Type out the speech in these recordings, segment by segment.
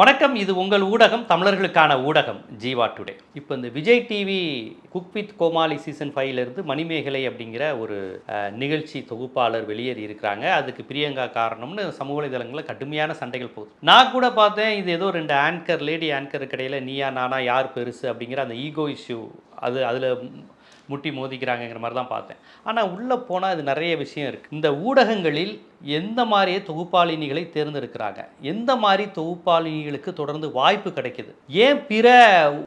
வணக்கம் இது உங்கள் ஊடகம் தமிழர்களுக்கான ஊடகம் ஜீவா டுடே. இப்போ இந்த Vijay TV cook with Komali season ஃபைவ்லேருந்து மணிமேகலை அப்படிங்கிற ஒரு நிகழ்ச்சி தொகுப்பாளர் வெளியேறி இருக்கிறாங்க. அதுக்கு பிரியங்கா காரணம்னு சமூக வலைதளங்களில் கடுமையான சண்டைகள் போகுது. நான் கூட பார்த்தேன் இது ஏதோ ரெண்டு ஆங்கர் லேடி ஆங்கர் இடையில நீயா நானா யார் பெருசு அப்படிங்கிற அந்த ஈகோ இஷ்யூ அது அதில் முட்டி மோதிக்கிறாங்கங்கிற மாதிரி தான் பார்த்தேன். ஆனால் உள்ளே போனால் இது நிறைய விஷயம் இருக்குது இந்த ஊடகங்களில் எந்த மாதிரியே தொகுப்பாளினிகளை தேர்ந்தெடுக்கிறாங்க? எந்த மாதிரி தொகுப்பாளினிகளுக்கு தொடர்ந்து வாய்ப்பு கிடைக்குது? ஏன் பிற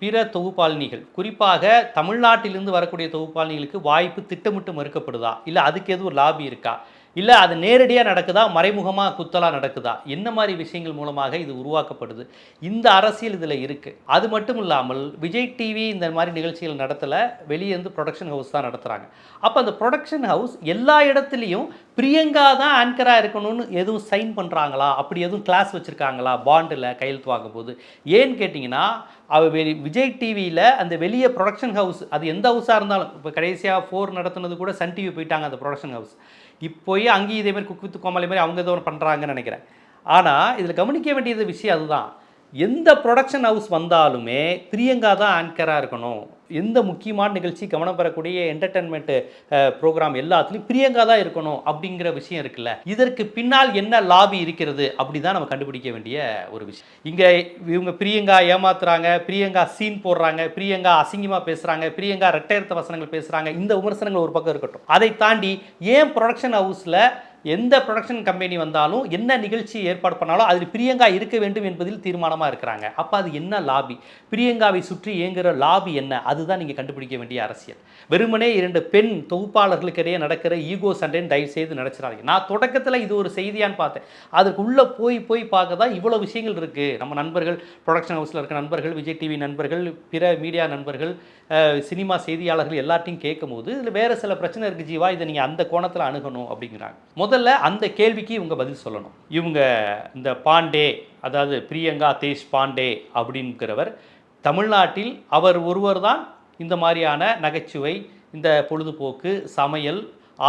பிற தொகுப்பாளினிகள் குறிப்பாக தமிழ்நாட்டிலிருந்து வரக்கூடிய தொகுப்பாளினிகளுக்கு வாய்ப்பு திட்டமிட்டு மறுக்கப்படுதா? இல்லை அதுக்கு எதுவும் லாபி இருக்கா? இல்லை அது நேரடியாக நடக்குதா? மறைமுகமாக குத்தலாக நடக்குதா? என்ன மாதிரி விஷயங்கள் மூலமாக இது உருவாக்கப்படுது? இந்த அரசியல் இதில் இருக்குது அது மட்டும் இல்லாமல் விஜய் டிவி இந்த மாதிரி நிகழ்ச்சிகள் நடத்தலை வெளியே இருந்து ப்ரொடக்ஷன் ஹவுஸ் தான் நடத்துகிறாங்க அப்போ அந்த ப்ரொடக்ஷன் ஹவுஸ் எல்லா இடத்துலையும் பிரியங்கா தான் ஆங்கராக இருக்கணும்னு எதுவும் சைன் பண்ணுறாங்களா அப்படி எதுவும் கிளாஸ் வச்சுருக்காங்களா? பாண்டில் கையெழுத்து வாங்கும்போது. ஏன்னு கேட்டிங்கன்னா அவ வெளி விஜய் டிவியில் அந்த வெளியே ப்ரொடக்ஷன் ஹவுஸ் அது எந்த ஹவுஸாக இருந்தாலும் இப்போ கடைசியாக ஃபோர் நடத்துனது கூட சன் டிவி போயிட்டாங்க அந்த ப்ரொடக்ஷன் ஹவுஸ் இப்போயே அங்கேயும் இதே மாதிரி குக் வித் கோமாளி மாதிரி அவங்க ஏதோ ஒன்று பண்ணுறாங்கன்னு நினைக்கிறேன். ஆனால் இதில் கவனிக்க வேண்டியது விஷயம் அதுதான். எந்த ப்ரொடக்ஷன் ஹவுஸ் வந்தாலுமே பிரியங்கா தான் ஆங்கராக இருக்கணும். எந்த முக்கியமான நிகழ்ச்சி கவனம் பெறக்கூடிய என்டர்டெயின்மெண்ட் ப்ரோக்ராம் எல்லாத்துலேயும் பிரியங்கா தான் இருக்கணும் அப்படிங்கிற விஷயம் இருக்குல்ல. இதற்கு பின்னால் என்ன லாபி இருக்கிறது அப்படி தான் நம்ம கண்டுபிடிக்க வேண்டிய ஒரு விஷயம். இங்கே இவங்க பிரியங்கா ஏமாத்துறாங்க பிரியங்கா சீன் போடுறாங்க பிரியங்கா அசிங்கமாக பேசுகிறாங்க பிரியங்கா ரெட்டையர்த்த வசனங்கள் பேசுகிறாங்க இந்த விமர்சனங்கள் ஒரு பக்கம் இருக்கட்டும். அதை தாண்டி ஏன் ப்ரொடக்ஷன் ஹவுஸில் எந்த ப்ரொடக்ஷன் கம்பெனி வந்தாலும் என்ன நிகழ்ச்சி ஏற்பாடு பண்ணாலும் அதில் பிரியங்கா இருக்க வேண்டும் என்பதில் தீர்மானமாக இருக்கிறாங்க. அப்போ அது என்ன லாபி பிரியங்காவை சுற்றி இயங்குகிற லாபி என்ன? அதுதான் நீங்கள் கண்டுபிடிக்க வேண்டிய அரசியல். வெறுமனே இரண்டு பெண் தொகுப்பாளர்களுக்கு இடையே நடக்கிற ஈகோ சண்டைன்னு தயவு செய்து நினச்சிடாதீங்க. நான் தொடக்கத்தில் இது ஒரு செய்தியான்னு பார்த்தேன். அதுக்குள்ளே போய் போய் பார்க்க தான் இவ்வளோ விஷயங்கள் இருக்குது நம்ம நண்பர்கள் ப்ரொடக்ஷன் ஹவுஸில் இருக்க நண்பர்கள் விஜய் டிவி நண்பர்கள் பிற மீடியா நண்பர்கள் சினிமா செய்தியாளர்கள் எல்லாத்தையும் கேட்கும்போது இதில் வேறு சில பிரச்சனை இருக்குது ஜீவா. இதை நீங்கள் அந்த கோணத்தில் அணுகணும் அப்படிங்கிறாங்க. முதல்ல அந்த கேள்விக்கு இவங்க பதில் சொல்லணும். இவங்க இந்த பாண்டே அதாவது பிரியங்கா தேஷ் பாண்டே அப்படிங்கிறவர் தமிழ்நாட்டில் அவர் ஒருவர் தான் இந்த மாதிரியான நகைச்சுவை இந்த பொழுதுபோக்கு சமையல்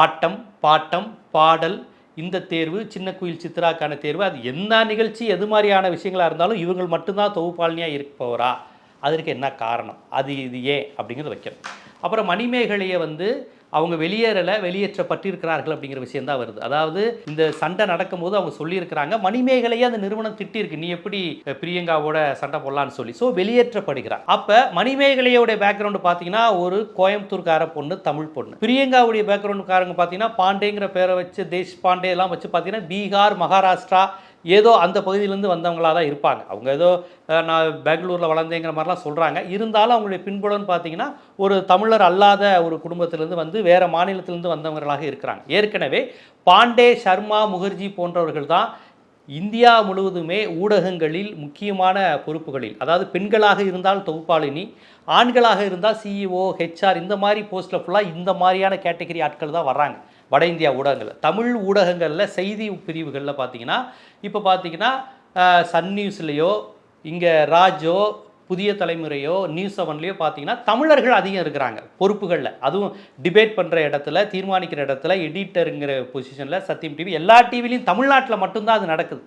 ஆட்டம் பாட்டம் பாடல் இந்த தேர்வு சின்ன குயில் சித்ராக்கான தேர்வு அது என்ன நிகழ்ச்சி எது மாதிரியான விஷயங்களாக இருந்தாலும் இவங்கள் மட்டும்தான் தொகுப்பாளினியாக இருப்பவரா. அதற்கு என்ன காரணம்? அது இது ஏன்? அப்படிங்கிறத வைக்கணும். அப்புறம் மணிமேகலையை வந்து அவங்க வெளியேறலை வெளியேற்றப்பட்டிருக்கிறார்கள் அப்படிங்கிற விஷயம் தான் வருது. அதாவது இந்த சண்டை நடக்கும்போது அவங்க சொல்லியிருக்கிறாங்க மணிமேகலையே அந்த நிறுவனம் திட்டிருக்கு நீ எப்படி பிரியங்காவோட சண்டை போடலான்னு சொல்லி. ஸோ வெளியேற்றப்படுகிறார். அப்போ மணிமேகலையோட பேக்ரவுண்டு பார்த்தீங்கன்னா ஒரு கோயம்புத்தூர்கார பொண்ணு தமிழ் பொண்ணு. பிரியங்காவுடைய பேக்ரவுண்டுக்காரங்க பார்த்தீங்கன்னா பாண்டேங்கிற பேரை வச்சு தேஷ் பாண்டே எல்லாம் வச்சு பார்த்தீங்கன்னா பீகார் மகாராஷ்டிரா ஏதோ அந்த பகுதியிலேருந்து வந்தவங்களாக தான் இருப்பாங்க. அவங்க ஏதோ நான் பெங்களூரில் வளர்ந்தேங்கிற மாதிரிலாம் சொல்கிறாங்க இருந்தாலும் அவங்களுடைய பின்புலம்னு பார்த்தீங்கன்னா ஒரு தமிழர் அல்லாத ஒரு குடும்பத்திலேருந்து வந்து வேறு மாநிலத்திலேருந்து வந்தவர்களாக இருக்கிறாங்க. ஏற்கனவே பாண்டே சர்மா முகர்ஜி போன்றவர்கள் தான் இந்தியா முழுவதுமே ஊடகங்களில் முக்கியமான பொறுப்புகளில் அதாவது பெண்களாக இருந்தால் தொகுப்பாளினி ஆண்களாக இருந்தால் சிஇஓ ஹெச்ஆர் இந்த மாதிரி போஸ்ட்டில் ஃபுல்லாக இந்த மாதிரியான கேட்டகரி ஆட்கள் தான் வர்றாங்க. வட இந்தியா ஊடகங்கள் தமிழ் ஊடகங்களில் செய்தி பிரிவுகளில் பார்த்தீங்கன்னா இப்போ பார்த்தீங்கன்னா சன் நியூஸ்லேயோ இங்கே ராஜோ புதிய தலைமுறையோ நியூஸ் செவன்லேயோ பார்த்தீங்கன்னா தமிழர்கள் அதிகம் இருக்கிறாங்க பொறுப்புகளில். அதுவும் டிபேட் பண்ணுற இடத்துல தீர்மானிக்கிற இடத்துல எடிட்டருங்கிற பொசிஷனில் சத்தியம் டிவி எல்லா டிவிலையும் தமிழ்நாட்டில் மட்டும்தான் அது நடக்குது.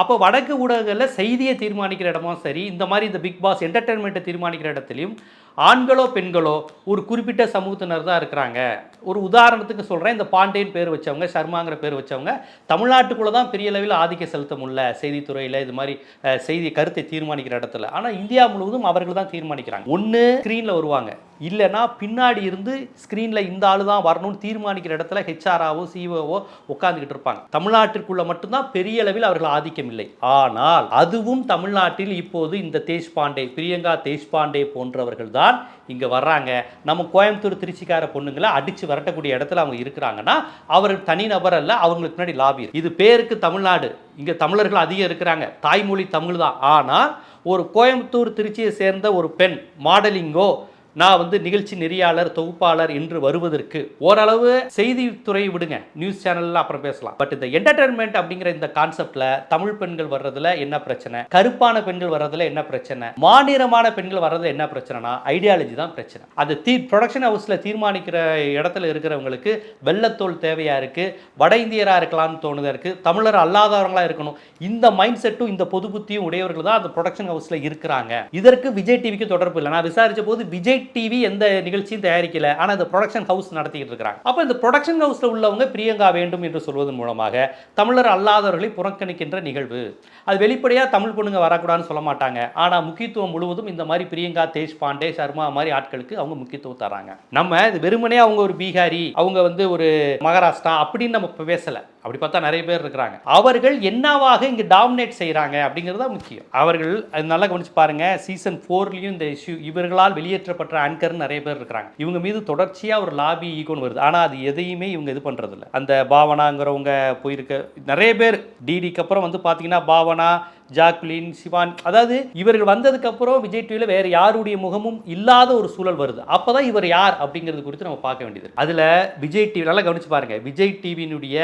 அப்போ வடக்கு ஊடகங்களில் செய்தியை தீர்மானிக்கிற இடமும் சரி இந்த மாதிரி இந்த பிக் பாஸ் என்டர்டெயின்மெண்ட்டை தீர்மானிக்கிற இடத்துலையும் ஆண்களோ பெண்களோ ஒரு குறிப்பிட்ட சமூகத்தினர் தான் இருக்கிறாங்க. ஒரு உதாரணத்துக்கு சொல்கிறேன் இந்த பாண்டேன் பேர் வச்சவங்க சர்மாங்கிற பேர் வச்சவங்க தமிழ்நாட்டுக்குள்ளே தான் பெரிய அளவில் ஆதிக்க செலுத்த முடியல செய்தித்துறையில் இது மாதிரி செய்தி கருத்தை தீர்மானிக்கிற இடத்துல. ஆனால் இந்தியா முழுவதும் அவர்கள் தான் தீர்மானிக்கிறாங்க. ஒன்று ஸ்க்ரீனில் வருவாங்க. இல்லைன்னா பின்னாடி இருந்து ஸ்க்ரீனில் இந்த ஆள் தான் வரணும்னு தீர்மானிக்கிற இடத்துல ஹெச்ஆர்ஆவோ சிஓவோ உட்காந்துக்கிட்டு இருப்பாங்க. தமிழ்நாட்டிற்குள்ளே மட்டும்தான் பெரிய அளவில் அவர்கள் ஆதிக்கம் இல்லை. ஆனால் அதுவும் தமிழ்நாட்டில் இப்போது இந்த தேஷ்பாண்டே பிரியங்கா தேஷ்பாண்டே போன்றவர்கள் தான் தான் இங்கே வர்றாங்க. நம்ம கோயம்புத்தூர் திருச்சிக்கார பொண்ணுங்களை அடித்து விரட்டக்கூடிய இடத்துல அவங்க இருக்கிறாங்கன்னா அவர் தனிநபர் அல்ல அவங்களுக்கு முன்னாடி லாபி இது பேருக்கு தமிழ்நாடு. இங்கே தமிழர்கள் அதிகம் இருக்கிறாங்க. தாய்மொழி தமிழ் தான். ஆனால் ஒரு கோயம்புத்தூர் திருச்சியை சேர்ந்த ஒரு பெண் மாடலிங்கோ நான் வந்து நிகழ்ச்சி நெறியாளர் தொகுப்பாளர் என்று வருவதற்கு ஓரளவு செய்தித்துறை விடுங்க. நியூஸ் சேனல்ல அப்புறம் பேசலாம். பட் இந்த என்டர்டைன்மெண்ட் அப்படிங்கிற இந்த கான்செப்ட்ல தமிழ் பெண்கள் வர்றதுல என்ன பிரச்சனை? கருப்பான பெண்கள் வர்றதுல என்ன பிரச்சனை? மாநிலமான பெண்கள் வர்றதுல என்ன பிரச்சனைனா ஐடியாலஜி தான் பிரச்சனை. அது தீ ப்ரொடக்ஷன் ஹவுஸ்ல தீர்மானிக்கிற இடத்துல இருக்கிறவங்களுக்கு வெள்ளத்தோல் தேவையா இருக்கு வட இந்தியரா இருக்கலாம்னு தோணுதா இருக்கு தமிழர் அல்லாதவங்களா இருக்கணும். இந்த மைண்ட் செட்டும் இந்த பொது புத்தியும் உடையவர்கள் தான் அந்த ப்ரொடக்ஷன் ஹவுஸ்ல இருக்கிறாங்க. இதற்கு விஜய் டிவிக்கு தொடர்பு இல்லை. நான் விசாரிச்ச போது விஜய் டிவி எந்த நிகழ்ச்சியும் தயாரிக்கல. ஆனால் இந்த ப்ரொடக்ஷன் ஹவுஸ் நடத்திக்கிட்டு இருக்காங்க அப்போ இந்த ப்ரொடக்ஷன் ஹவுஸில் உள்ளவங்க பிரியங்கா வேண்டும் என்று சொல்வதன் மூலமாக தமிழர் அல்லாதவர்களை புறக்கணிக்கின்ற நிகழ்வு. அது வெளிப்படையாக தமிழ் பொண்ணுங்க வரக்கூடாதுன்னு சொல்ல மாட்டாங்க. ஆனால் முக்கியத்துவம் முழுவதும் இந்த மாதிரி பிரியங்கா தேஷ் பாண்டே சர்மா மாதிரி ஆட்களுக்கு அவங்க முக்கியத்துவம் தராங்க நம்ம இது வெறுமனே அவங்க ஒரு பீகாரி அவங்க வந்து ஒரு மகாராஷ்டிரா அப்படின்னு நம்ம இப்போ பேசலை. அப்படி பார்த்தா நிறைய பேர் இருக்கிறாங்க. அவர்கள் என்னவாக இங்கே டாமினேட் செய்கிறாங்க அப்படிங்கிறது தான் முக்கியம். அவர்கள் நல்லா கவனிச்சு பாருங்கள் சீசன் ஃபோர்லேயும் இந்த இஷ்யூ இவர்களால் வெளியேற்றப்பட்ட ஆங்கர் நிறைய பேர் இருக்கிறாங்க. இவங்க மீது தொடர்ச்சியா ஒரு லாபி ஈகோன்னு வருது. ஆனா அது எதையுமே இவங்க இது பண்றது அந்த பாவனாங்கிறவங்க போயிருக்க நிறைய பேர் டிடிக்கு அப்புறம் வந்து பாத்தீங்கன்னா பாவனா ஜாக்லின் சிவான் அதாவது இவர்கள் வந்ததுக்கப்புறம் விஜய் டிவியில் வேறு யாருடைய முகமும் இல்லாத ஒரு சூழல் வருது. அப்போ தான் இவர் யார் அப்படிங்கிறது குறித்து நம்ம பார்க்க வேண்டியது அதில் விஜய் டிவி நல்லா கவனிச்சு பாருங்கள் விஜய் டிவியினுடைய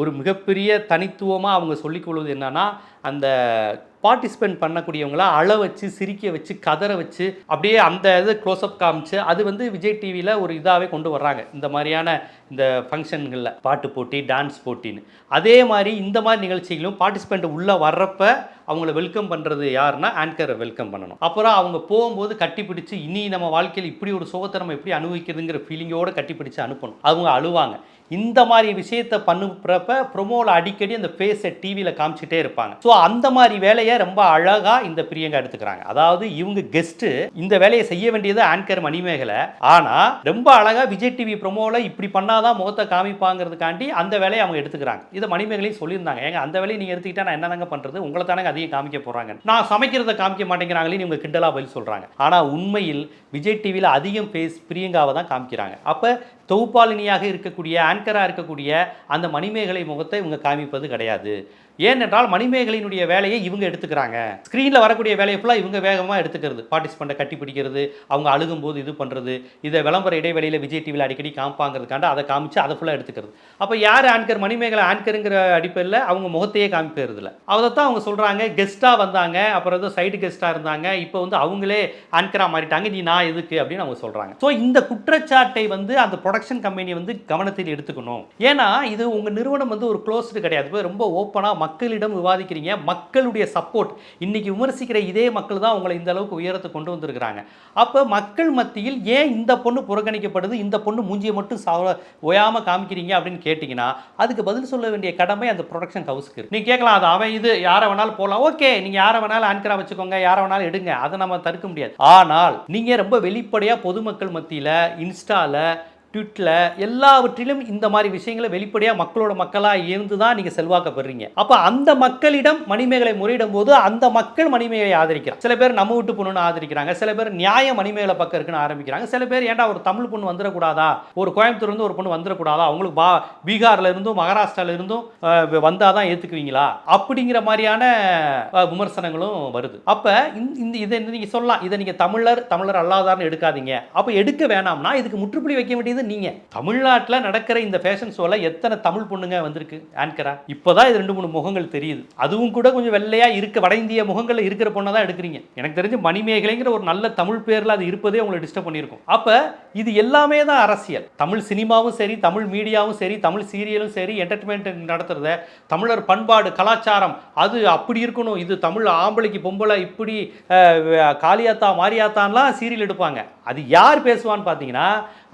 ஒரு மிகப்பெரிய தனித்துவமாக அவங்க சொல்லிக்கொள்வது என்னன்னா அந்த பார்ட்டிசிபேட் பண்ணக்கூடியவங்கள அழ வச்சு சிரிக்க வச்சு கதற வச்சு அப்படியே அந்த இது க்ளோஸ்அப் காமிச்சு அது வந்து விஜய் டிவியில் ஒரு இதாகவே கொண்டு வர்றாங்க. இந்த மாதிரியான இந்த ஃபங்க்ஷன்களில் பாட்டு போட்டி டான்ஸ் போட்டின்னு. அதே மாதிரி இந்த மாதிரி நிகழ்ச்சிகளும் பார்ட்டிசிபெண்ட் உள்ளே வர்றப்ப அவங்கள வெல்கம் பண்ணுறது யாருன்னா ஆங்கரை வெல்கம் பண்ணணும். அப்புறம் அவங்க போகும்போது கட்டிப்பிடிச்சு இனி நம்ம வாழ்க்கையில் இப்படி ஒரு சுகத்தை நம்ம எப்படி அனுபவிக்கிறதுங்கிற ஃபீலிங்கோடு கட்டிப்பிடிச்சு அனுப்பணும். அவங்க அழுவாங்க. இந்த மாதிரி விஷயத்தை பண்ணுறப்ப ப்ரொமோவில் அடிக்கடி அந்த ஃபேஸை டிவியில் காமிச்சிட்டே இருப்பாங்க. ஸோ அந்த மாதிரி வேலையை ரொம்ப அழகாக இந்த பிரியங்கா எடுத்துக்கிறாங்க. அதாவது இவங்க கெஸ்ட்டு இந்த வேலையை செய்ய வேண்டியது ஆங்கர் மணிமேகலை. ஆனால் ரொம்ப அழகாக விஜய் டிவி ப்ரொமோவில் இப்படி பண்ணாதான் முகத்தை காமிப்பாங்கிறதுக்காண்டி அந்த வேலையை அவங்க எடுத்துக்கிறாங்க. இதை மணிமேகலையும் சொல்லியிருந்தாங்க. ஏங்க அந்த வேலையை நீங்கள் எடுத்துக்கிட்டா நான் என்னதாங்க பண்ணுறது உங்களை தானே அதிகம் காமிக்க போகிறாங்க நான் சமைக்கிறத காமிக்க மாட்டேங்கிறாங்களே இவங்க கிண்டலாக பதில் சொல்கிறாங்க ஆனால் உண்மையில் விஜய் டிவியில் அதிகம் பேஸ் பிரியங்காவை தான் காமிக்கிறாங்க. அப்போ தொகுப்பாளினியாக இருக்கக்கூடிய ஆங்கராக இருக்கக்கூடிய அந்த மணிமேகலை முகத்தை இவங்க காமிப்பது கிடையாது. ஏனென்றால் மணிமேகலையினுடைய வேலையை இவங்க எடுத்துக்கிறாங்க. ஸ்க்ரீனில் வரக்கூடிய வேலையை ஃபுல்லாக இவங்க வேகமாக எடுத்துக்கிறது. பார்ட்டிசிபெண்ட்டை கட்டி பிடிக்கிறது அவங்க அழுகும்போது இது பண்ணுறது இதை விளம்பர இடைவெளியில் விஜய் டிவியில் அடிக்கடி காமிப்பாங்கிறதுக்காண்ட அதை காமிச்சு அதை ஃபுல்லாக எடுத்துக்கிறது. அப்போ யார் ஆன்கர் மணிமேகலை ஆன்கருங்கிற அடிப்படையில் அவங்க முகத்தையே காமிப்பதில்ல அதைத்தான் அவங்க சொல்கிறாங்க கெஸ்ட்டாக வந்தாங்க அப்புறம் ஏதோ சைடு கெஸ்ட்டாக இருந்தாங்க இப்போ வந்து அவங்களே ஆன்கராக மாறிட்டாங்க நீ நான் எதுக்கு? அப்படின்னு அவங்க சொல்கிறாங்க ஸோ இந்த குற்றச்சாட்டை வந்து அந்த ப்ரொடக்ஷன் கம்பெனி வந்து கவனத்தில் எடுத்துக்கணும். ஏன்னா இது உங்கள் நிறுவனம் வந்து ஒரு க்ளோஸ்டு கிடையாது. ரொம்ப ஓப்பனாக மக்களிடம் விவாதிக்கிறீங்க. மக்களுடைய சப்போர்ட் இன்னைக்கு விமர்சிக்கிற இதே மக்கள் தான் உங்களை இந்த அளவுக்கு உயரத்தை கொண்டு வந்திருக்கிறாங்க. அப்போ மக்கள் மத்தியில் ஏன் இந்த பொண்ணு புறக்கணிக்கப்படுது? இந்த பொண்ணு மூஞ்சியை மட்டும் சாவ ஓயாமல் காமிக்கிறீங்க அப்படின்னு கேட்டிங்கன்னா அதுக்கு பதில் சொல்ல வேண்டிய கடமை அந்த ப்ரொடக்ஷன் ஹவுஸ்க்கு நீங்கள் கேட்கலாம் அது அவன் இது யாரை வேணாலும் போகலாம் ஓகே நீங்கள் யாரை வேணாலும் ஆன்கராக வச்சுக்கோங்க யாரை வேணாலும் எடுங்க. அதை நம்ம தடுக்க முடியாது. ஆனால் நீங்கள் ரொம்ப வெளிப்படையாக பொதுமக்கள் மத்தியில் இன்ஸ்டாவில் ட்விட்டில் எல்லாவற்றிலும் இந்த மாதிரி விஷயங்களை வெளிப்படையாக மக்களோட மக்களாக இருந்து தான் நீங்கள் செல்வாக்க பெறுறீங்க அப்போ அந்த மக்களிடம் மணிமேகலை முறையிடும் போது அந்த மக்கள் மணிமேகலை ஆதரிக்கிறாங்க. சில பேர் நம்ம வீட்டு பொண்ணுன்னு ஆதரிக்கிறாங்க. சில பேர் நியாய மணிமேகலை பக்கம் இருக்குன்னு ஆரம்பிக்கிறாங்க. சில பேர் ஏன்டா ஒரு தமிழ் பொண்ணு வந்துடக்கூடாதா? ஒரு கோயம்புத்தூர் இருந்து ஒரு பொண்ணு வந்துடக்கூடாதா? அவங்களுக்கு பா பீகார்ல இருந்தும் மகாராஷ்டிரால இருந்தும் வந்தால் தான் ஏற்றுக்குவீங்களா அப்படிங்கிற மாதிரியான விமர்சனங்களும் வருது. அப்போ இந்த- இந்த இதை நீங்கள் சொல்லலாம். இதை நீங்கள் தமிழர் தமிழர் அல்லாதார்னு எடுக்காதீங்க. அப்போ எடுக்க வேணாம்னா இதுக்கு முற்றுப்புள்ளி வைக்க வேண்டியது நீங்க. தமிழ்நாட்டில் நடக்கிற இந்த ஃபேஷன் ஷோவில் எத்தனை தமிழ் பொண்ணுங்க வந்திருக்கு? ஆன்கரா இப்போதான் இது ரெண்டு மூணு முகங்கள் தெரியுது. அதுவும் கூட கொஞ்சம் வெள்ளையா இருக்க வட இந்திய முகங்கள்ல இருக்கிற பொண்ணை தான் எடுக்கிறீங்க. எனக்கு தெரிஞ்சு மணிமேகலைங்கிற ஒரு நல்ல தமிழ் பேர்ல அது இருப்பதே உங்களை டிஸ்டர்ப் பண்ணியிருக்கும். அப்ப இது எல்லாமே தான் அரசியல். தமிழ் சினிமாவும் சரி தமிழ் மீடியாவும் சரி தமிழ் சீரியலும் சரி என்டர்டைன்மெண்ட் நடத்துகிறத தமிழர் பண்பாடு கலாச்சாரம் அது அப்படி இருக்கணும். இது தமிழ் ஆம்பளைக்கு பொம்பளை இப்படி காளியாத்தா மாரியாத்தான்லாம் சீரியல் எடுப்பாங்க. அது யார் பேசுவான்னு பார்த்தீங்கன்னா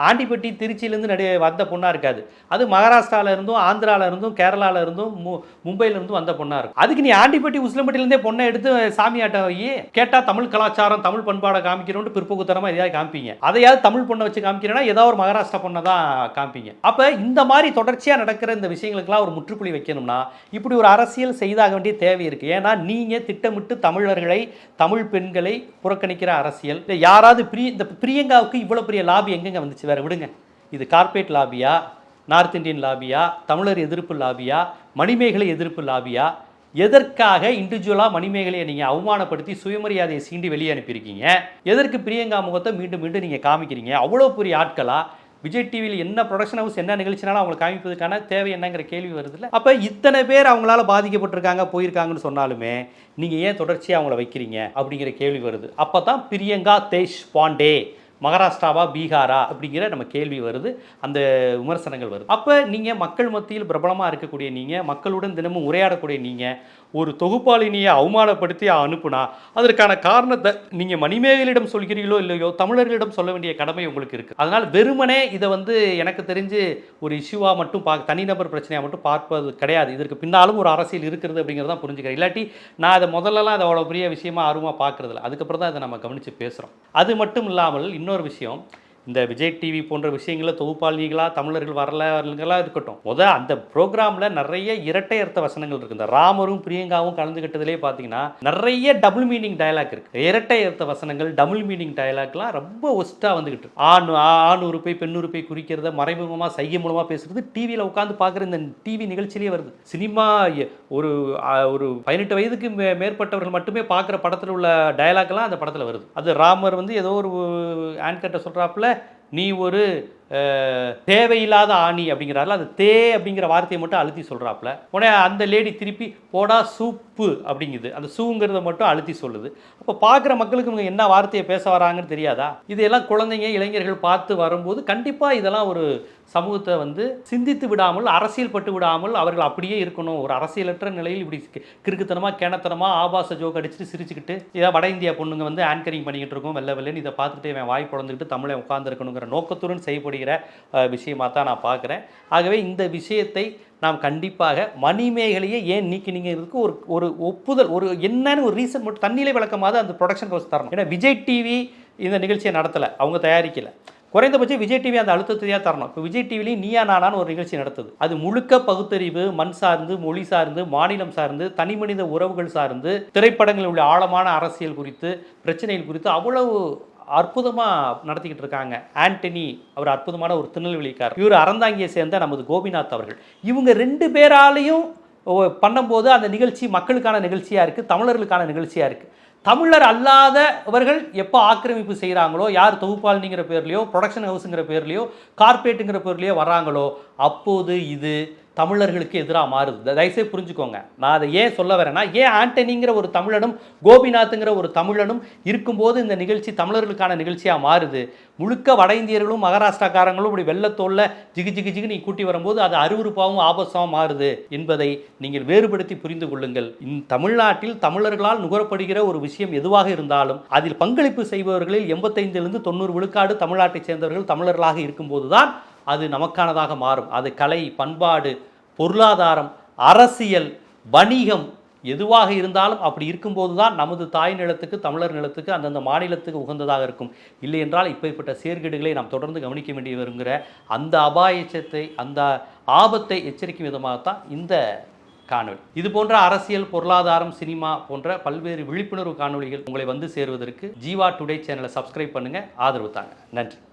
ஆண்டிப்பட்டி திருச்சியிலேருந்து நடி வந்த பொண்ணாக இருக்காது. அது மகாராஷ்டிராவில் இருந்தும் ஆந்திராவில் இருந்தும் கேரளாவில் இருந்தும் மு மும்பையிலேருந்தும் வந்த பொண்ணாக இருக்கும். அதுக்கு நீ ஆண்டிப்பட்டி உசிலம்பட்டிலேருந்தே பொண்ணை எடுத்து சாமியாட்டம் ஆட்டம் கேட்டால் தமிழ் கலாச்சாரம் தமிழ் பண்பாடை காமிக்கணும்னு பிற்போக்குத்தனமாக எதையாவது காமிப்பீங்க. அதையாவது தமிழ் பொண்ணை வச்சு காமிக்கிறேன்னா ஏதாவது ஒரு மகாராஷ்டிரா பொண்ணை தான் காமிப்பீங்க. அப்போ இந்த மாதிரி தொடர்ச்சியாக நடக்கிற இந்த விஷயங்களுக்கெல்லாம் ஒரு முற்றுப்புள்ளி வைக்கணும்னா இப்படி ஒரு அரசியல் செய்தாக வேண்டிய தேவை இருக்குது ஏன்னா நீங்கள் திட்டமிட்டு தமிழர்களை தமிழ் பெண்களை புறக்கணிக்கிற அரசியல் யாராவது பிரிய இந்த பிரியங்காவுக்கு இவ்வளோ பெரிய லாபி எங்கெங்கே வந்துச்சு? வேறு விடுங்க. இது கார்பரேட் லாபியா? நார்த் இந்தியன் லாபியா? தமிழர் எதிர்ப்பு லாபியா? மணிமேகலை எதிர்ப்பு லாபியா? எதற்காக இண்டிவிஜுவலாக மணிமேகலையை நீங்கள் அவமானப்படுத்தி சுயமரியாதையை சீண்டி வெளியே அனுப்பியிருக்கீங்க? எதற்கு பிரியங்கா முகத்தை மீண்டும் மீண்டும் நீங்கள் காமிக்கிறீங்க? அவ்வளோ பெரிய ஆட்களாக விஜய் டிவியில் என்ன ப்ரொடக்ஷன் ஹவுஸ் என்ன நிகழ்ச்சினாலும் அவங்களை காமிப்பதற்கான தேவை என்னங்கிற கேள்வி வருதுல்ல? அப்போ இத்தனை பேர் அவங்களால பாதிக்கப்பட்டிருக்காங்க போயிருக்காங்கன்னு சொன்னாலுமே நீங்கள் ஏன் தொடர்ச்சியாக அவங்கள வைக்கிறீங்க அப்படிங்கிற கேள்வி வருது. அப்போ தான் பிரியங்கா தேஷ் பாண்டே மகாராஷ்டிராவா பீகாரா அப்படிங்கிற நம்ம கேள்வி வருது. அந்த விமர்சனங்கள் வருது. அப்போ நீங்கள் மக்கள் மத்தியில் பிரபலமாக இருக்கக்கூடிய நீங்கள் மக்களுடன் தினமும் உரையாடக்கூடிய நீங்கள் ஒரு தொகுப்பாளினியை அவமானப்படுத்தி அனுப்புனா அதற்கான காரணத்தை நீங்கள் மணிமேகலிடம் சொல்கிறீர்களோ இல்லையோ தமிழர்களிடம் சொல்ல வேண்டிய கடமை உங்களுக்கு இருக்குது அதனால் வெறுமனே இதை வந்து எனக்கு தெரிஞ்சு ஒரு இஷ்யூவாக மட்டும் பார்க்க தனிநபர் பிரச்சனையாக மட்டும் பார்ப்பது கிடையாது. இதற்கு பின்னாலும் ஒரு அரசியல் இருக்கிறது அப்படிங்கிறத புரிஞ்சுக்கிறேன். இல்லாட்டி நான் அதை முதல்லலாம் அதை அவ்வளோ பெரிய விஷயமா ஆர்வமாக பார்க்குறதில்ல. அதுக்கப்புறம் தான் அதை நம்ம கவனித்து பேசுகிறோம் அது மட்டும் இல்லாமல் இன்னும் இன்னொரு விஷயம் இந்த விஜய் டிவி போன்ற விஷயங்களில் தொகுப்பாளிகளாக தமிழர்கள் வரல இருக்கட்டும். முத அந்த ப்ரோக்ராமில் நிறைய இரட்டை அர்த்த வசனங்கள் இருக்குது இந்த ராமரும் பிரியங்காவும் கலந்துக்கிட்டதிலே பார்த்தீங்கன்னா நிறைய டபுள் மீனிங் டயலாக் இருக்குது இரட்டை அர்த்த வசனங்கள் டபுள் மீனிங் டயலாக்லாம் ரொம்ப ஒஸ்ட்டாக வந்துக்கிட்டு ஆண் ஆண் உறுப்பை பெண் உறுப்பை குறிக்கிறத மறைமுகமாக சைகை மூலமாக பேசுறது டிவியில் உட்காந்து பார்க்குற இந்த டிவி நிகழ்ச்சியிலே வருது. சினிமா ஒரு ஒரு பதினெட்டு வயதுக்கு மே மேற்பட்டவர்கள் மட்டுமே பார்க்குற படத்தில் உள்ள டயலாக்லாம் அந்த படத்தில் வருது. அது ராமர் வந்து ஏதோ ஒரு ஆன்கர்ட்ட சொல்கிறாப்புல நீ ஒரு தேவையில்லாத ஆணி அப்படிங்கிறாரில் அது தே அப்படிங்கிற வார்த்தையை மட்டும் அழுத்தி சொல்கிறாப்புல உடனே அந்த லேடி திருப்பி போடா சூப்பு அப்படிங்குது. அந்த சூங்கிறத மட்டும் அழுத்தி சொல்லுது. அப்போ பார்க்குற மக்களுக்கு இவங்க என்ன வார்த்தையை பேச வராங்கன்னு தெரியாதா? இதையெல்லாம் குழந்தைங்க இளைஞர்கள் பார்த்து வரும்போது கண்டிப்பாக இதெல்லாம் ஒரு சமூகத்தை வந்து சிந்தித்து விடாமல் அரசியல் பட்டு விடாமல் அவர்கள் அப்படியே இருக்கணும். ஒரு அரசியலற்ற நிலையில் இப்படி கி- கிணத்தனமாக ஆபாச ஜோக் அடிச்சுட்டு சிரிச்சுக்கிட்டு இதை வட இந்தியா பொண்ணுங்க வந்து ஆங்கரிங் பண்ணிக்கிட்டு இருக்கோம் வெள்ள வெள்ளன்னு இதை பார்த்துட்டு என் வாய் குழந்துக்கிட்டு தமிழை உட்காந்துருக்கணுங்கிற நோக்கத்துடன் செய்யப்படும் அஹ், விஷயமாக தான் நான் பார்க்குறேன். ஆகவே இந்த விஷயத்தை நாம் கண்டிப்பாக மணிமேகலையே ஏன் நீக்கினீங்கிறதுக்கு ஒரு ஒரு ஒப்புதல் ஒரு என்னன்னு ஒரு ரீசன் மட்டும் தண்ணியிலே விளக்கமாக அந்த ப்ரொடக்ஷன் ஹவுஸ் தரணும். ஏன்னா விஜய் டிவி இந்த நிகழ்ச்சியை நடத்தலை அவங்க தயாரிக்கலை. குறைந்தபட்சம் விஜய் டிவி அந்த அழுத்தத்தையாக தரணும். இப்போ விஜய் டிவிலையும் நீயா நானான்னு ஒரு நிகழ்ச்சி நடத்துது. அது முழுக்க பகுத்தறிவு மண் சார்ந்து மொழி சார்ந்து மாநிலம் சார்ந்து தனிமனித உறவுகள் சார்ந்து திரைப்படங்களில் உள்ள ஆழமான அரசியல் குறித்து பிரச்சனைகள் குறித்து அவ்வளவு அற்புதமாக நடத்திக்கிட்டு இருக்காங்க. ஆண்டனி அவர் அற்புதமான ஒரு திருநெல்வேலிக்கார் இவர் அறந்தாங்கியை சேர்ந்த நமது கோபிநாத் அவர்கள். இவங்க ரெண்டு பேராலையும் பண்ணும்போது அந்த நிகழ்ச்சி மக்களுக்கான நிகழ்ச்சியாக இருக்குது தமிழர்களுக்கான நிகழ்ச்சியாக இருக்குது தமிழர் அல்லாதவர்கள் எப்போ ஆக்கிரமிப்பு செய்கிறாங்களோ யார் தொகுப்பாளினிங்கிற பேர்லையோ ப்ரொடக்ஷன் ஹவுஸுங்கிற பேர்லையோ கார்பரேட்டுங்கிற பேர்லையோ வராங்களோ அப்போது இது தமிழர்களுக்கு எதிராக மாறுது. த- தயவுசெய்து புரிஞ்சுக்கோங்க. நான் அதை ஏன் சொல்ல வரேன்னா ஏன் ஆண்டனிங்கிற ஒரு தமிழனும் கோபிநாத்துங்கிற ஒரு தமிழனும் இருக்கும்போது இந்த நிகழ்ச்சி தமிழர்களுக்கான நிகழ்ச்சியாக மாறுது. முழுக்க வட இந்தியர்களும் மகாராஷ்டிராக்காரங்களும் இப்படி வெள்ளத்தோல்ல ஜிகு ஜிகு ஜிகு நீ கூட்டி வரும்போது அது அருவறுப்பாகவும் ஆபத்தாகவும் மாறுது என்பதை நீங்கள் வேறுபடுத்தி புரிந்து கொள்ளுங்கள். இந்த தமிழ்நாட்டில் தமிழர்களால் நுகரப்படுகிற ஒரு விஷயம் எதுவாக இருந்தாலும் அதில் பங்களிப்பு செய்பவர்களில் எண்பத்தைந்திலிருந்து தொண்ணூறு விழுக்காடு தமிழ்நாட்டைச் சேர்ந்தவர்கள் தமிழர்களாக இருக்கும்போது தான் அது நமக்கானதாக மாறும். அது கலை பண்பாடு பொருளாதாரம் அரசியல் வணிகம் எதுவாக இருந்தாலும் அப்படி இருக்கும்போது தான் நமது தாய் நிலத்துக்கு தமிழர் நிலத்துக்கு அந்தந்த மாநிலத்துக்கு உகந்ததாக இருக்கும். இல்லை என்றால் இப்படிப்பட்ட சீர்கேடுகளை நாம் தொடர்ந்து கவனிக்க வேண்டி வருங்கிற அந்த அபாயச்சத்தை அந்த ஆபத்தை எச்சரிக்கும் விதமாகத்தான் இந்த காணொளி. இது போன்ற அரசியல் பொருளாதாரம் சினிமா போன்ற பல்வேறு விழிப்புணர்வு காணொளிகள் உங்களை வந்து சேருவதற்கு ஜீவா டுடே சேனலை சப்ஸ்கிரைப் பண்ணுங்கள் ஆதரவு தாங்க. நன்றி.